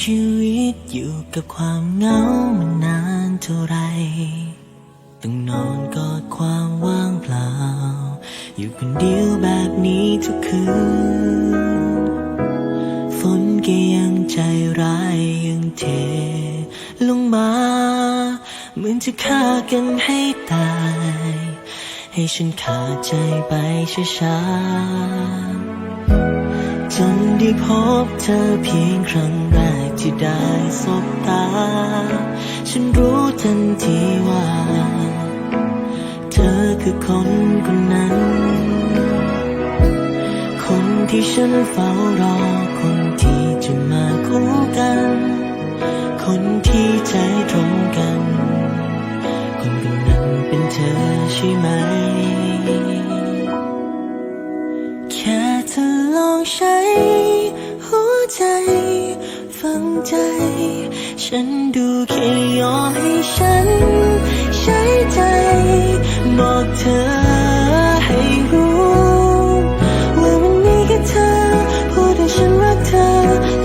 ชีวิตอยู่กับความเหงามานานเท่าไรต้องนอนกอดความว่างเปล่า อยู่คนเดียวแบบนี้ทุกคืน ฝนก็ยังใจร้ายยังเท ลงมาเหมือนจะฆ่ากันให้ตาย ให้ฉันขาดใจไปช้าๆจนได้พบเธอเพียงครั้งแรก ที่ได้สบตา ฉันรู้ทันทีว่า เธอคือคนคนนั้น คนที่ฉันเฝ้ารอ คนที่จะมาคู่กัน คนที่ใจตรงกัน คนคนนั้นเป็นเธอใช่ไหม ฉันดูแค่ยอมให้ฉัน ใช้ใจ บอกเธอให้รู้ ว่ามันมีแค่เธอ พูดให้ฉันรักเธอ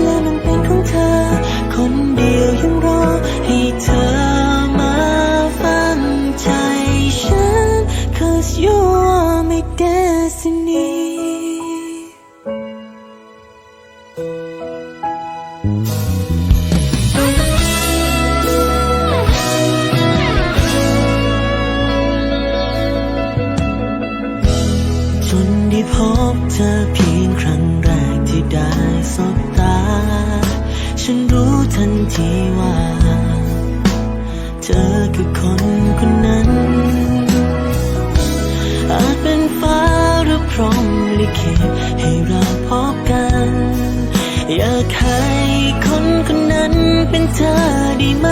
และมันเป็นของเธอ คนเดียวยังรอให้เธอมาฟังใจฉัน cause you are my destiny ทันทีว่า เธอคือคนคนนั้น อาจเป็นฟ้าหรือพรหมลิขิตให้เราพบกัน อยากให้คนคนนั้นเป็นเธอได้ไหม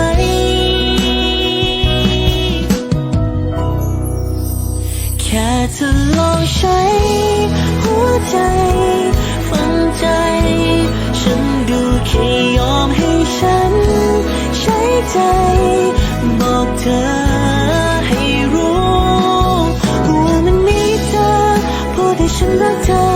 แค่เธอลองใช้หัวใจ ให้ยอมให้ฉัน ใช้ใจ บอกเธอให้รู้ว่ามันมีเธอพูดให้ฉันรักเธอ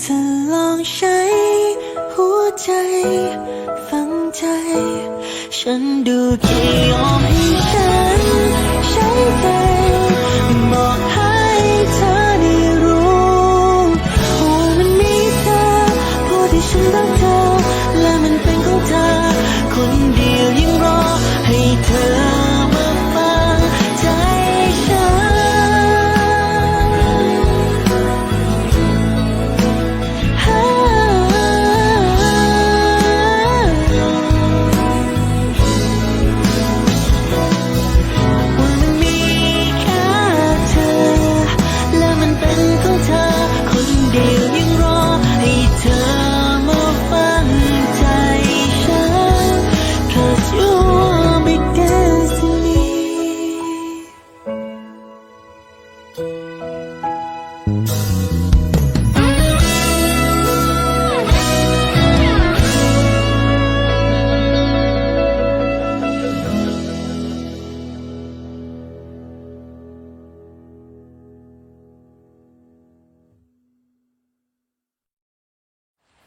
จะลองใช้หัวใจ ฟังใจ ฉันดูแค่ยอมให้ฉันใช้ใจบอกให้เธอได้รู้ว่ามันมีเธอผู้ที่ฉันรักเธอและมันเป็นของเธอ คนเดียวยิ่งรอให้เธอ